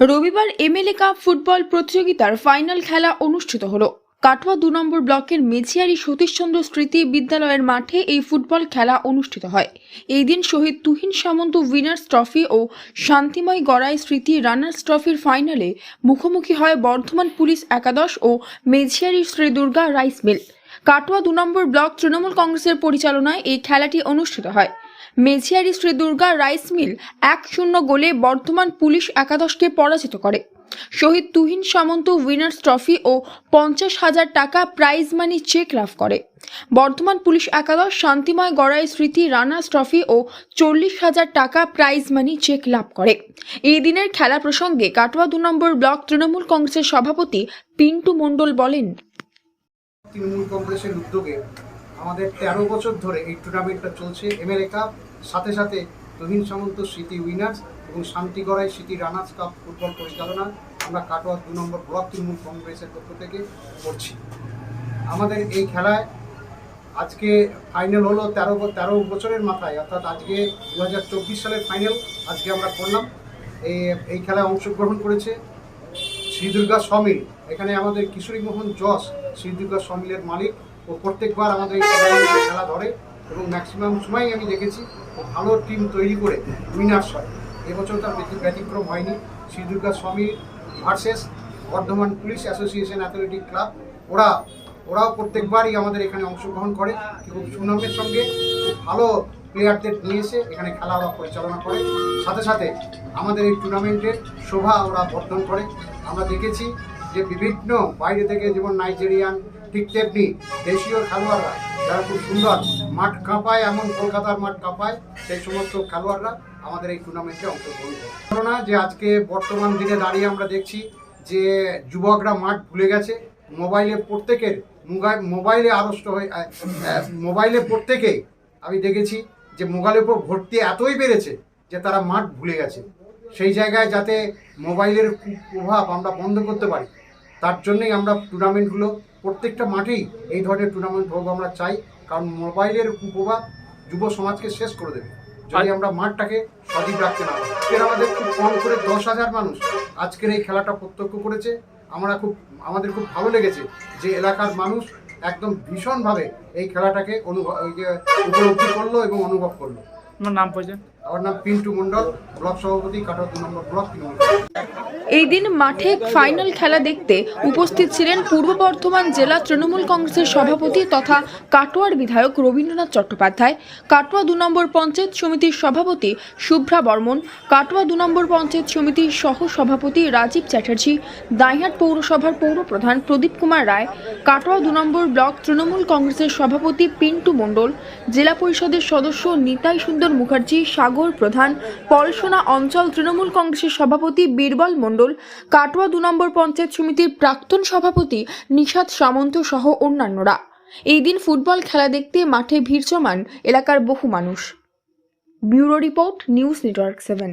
রবিবার MLA cup football প্রতিযোগিতার final খেলা অনুষ্ঠিত হলো। কাটোয়া দু নম্বর ব্লকের মেছিয়ারি সতীশচন্দ্র স্মৃতি বিদ্যালয়ের মাঠে এই ফুটবল খেলা অনুষ্ঠিত হয়। এই দিন শহীদ তুহিন সামন্ত উইনার্স ট্রফি ও শান্তিময় গড়াই স্মৃতি রানার্স ট্রফির ফাইনালে মুখোমুখি হয় বর্ধমান পুলিশ একাদশ ও মেঝিয়ারি শ্রী দুর্গা রাইস মিল। কাটোয়া দু নম্বর ব্লক তৃণমূল কংগ্রেসের পরিচালনায় এই খেলাটি অনুষ্ঠিত হয়। মেঝিয়ারি শ্রী দুর্গা রাইস মিল এক শূন্য গোলে বর্ধমান পুলিশ একাদশকে পরাজিত করে। শহীদ তুহিন সামন্ত উইনার্স ট্রফি ও পঞ্চাশ হাজার টাকা প্রাইজ মানি চেক লাভ করে। বর্ধমান পুলিশ একাদশ শান্তিময় গড়াই স্মৃতি রানার্স ট্রফি ও চল্লিশ হাজার টাকা প্রাইজ মানি চেক লাভ করে। এই দিনের খেলা প্রসঙ্গে কাটোয়া দু নম্বর ব্লক তৃণমূল কংগ্রেসের সভাপতি পিন্টু মণ্ডল বলেন, তৃণমূল কংগ্রেসের উদ্যোগে আমাদের তেরো বছর ধরে এই টুর্নামেন্টটা চলছে। এমএলএ কাপ সাথে সাথে তুহিন সামন্ত স্মৃতি উইনার্স এবং শান্তিগড়াই স্মৃতি রানার্স কাপ ফুটবল পরিচালনা। আমরা কাটোয়া দু নম্বর ব্লক তৃণমূল কংগ্রেসের পক্ষ থেকে করছি। আমাদের এই খেলায় আজকে ফাইনাল হলো তেরো তেরো বছরের মাথায়, অর্থাৎ আজকে দু হাজার চব্বিশ সালের ফাইনাল আজকে আমরা করলাম। এই এই খেলায় অংশগ্রহণ করেছে শ্রী দুর্গা এখানে আমাদের কিশোরী মোহন যশ শ্রী দুর্গা মালিক। ও প্রত্যেকবার আমাদের খেলা ধরে এবং ম্যাক্সিমাম সময়ই আমি দেখেছি ভালো টিম তৈরি করে উইনার্স হয়। এবছর তার ব্যতি- ব্যতিক্রম হয়নি। Shri Durga Swami versus Bardhaman police association athletic club ওরা, ওরাও প্রত্যেকবারই আমাদের এখানে অংশগ্রহণ করে এবং সুনামের সঙ্গে ভালো প্লেয়ারদের নিয়ে এসে এখানে খেলা ওরা পরিচালনা করে। সাথে সাথে আমাদের এই টুর্নামেন্টের শোভা ওরা বর্ধন করে। আমরা দেখেছি যে বিভিন্ন বাইরে থেকে যেমন নাইজেরিয়ান, ঠিক তেমনি দেশীয় খেলোয়াড়রা যারা খুব সুন্দর মাঠ কাঁপায়, এমন কলকাতার মাঠ কাঁপায়, সেই সমস্ত খেলোয়াড়রা আমাদের এই টুর্নামেন্টে অংশগ্রহণ করে ঘটনা যে আজকে বর্তমান দিনে দাঁড়িয়ে আমরা দেখছি যে যুবকরা মাঠ ভুলে গেছে, মোবাইলে প্রত্যেকের মোবাইল আড়ষ্ট হয়ে মোবাইলে প্রত্যেকে আমি দেখেছি যে মোবাইলের উপর ভর্তি এতই বেড়েছে যে তারা মাঠ ভুলে গেছে। সেই জায়গায় যাতে মোবাইলের প্রভাব আমরা বন্ধ করতে পারি তার জন্যই আমরা টুর্নামেন্টগুলো প্রত্যেকটা মাঠেই এই ধরনের টুর্নামেন্ট হোক আমরা চাই। কারণ মোবাইলের কুপ্রভাব যুব সমাজকে শেষ করে দেবে। যদি আমরা মাঠটাকে সজীব রাখতে না পারি। আজকের আমাদের খুব কম করে দশ হাজার মানুষ আজকের এই খেলাটা প্রত্যক্ষ করেছে। আমরা খুব আমাদের খুব ভালো লেগেছে যে এলাকার মানুষ একদম ভীষণভাবে এই খেলাটাকে অনুভব উপলব্ধি করল এবং অনুভব করল। আমার নাম পরিচয়? আমার নাম পিন্টু মণ্ডল ব্লক সভাপতি কাটোয়া দু নম্বর ব্লক তৃণমূল। এই দিন মাঠে ফাইনাল খেলা দেখতে উপস্থিত ছিলেন পূর্ব বর্ধমান জেলা তৃণমূল কংগ্রেসের সভাপতি তথা কাটোয়ার বিধায়ক রবীন্দ্রনাথ চট্টোপাধ্যায়, কাটোয়া দু নম্বর পঞ্চায়েত সমিতির সভাপতি শুভ্রা বর্মন, কাটোয়া দু নম্বর পঞ্চায়েত সমিতির সহ সভাপতি রাজীব চ্যাটার্জি, দাইহাট পৌরসভার পৌরপ্রধান প্রদীপ কুমার রায়, কাটোয়া দু নম্বর ব্লক তৃণমূল কংগ্রেসের সভাপতি পিন্টু মণ্ডল, জেলা পরিষদের সদস্য নিতাই সুন্দর মুখার্জি, সাগর প্রধান, পলসোনা অঞ্চল তৃণমূল কংগ্রেসের সভাপতি বীরবল মণ্ডল, কাটোয়া দু নম্বর পঞ্চায়েত সমিতির প্রাক্তন সভাপতি নিষাদ সামন্ত সহ অন্যান্যরা। এই দিন ফুটবল খেলা দেখতে মাঠে ভিড় জমান এলাকার বহু মানুষ। Bureau report, news network seven.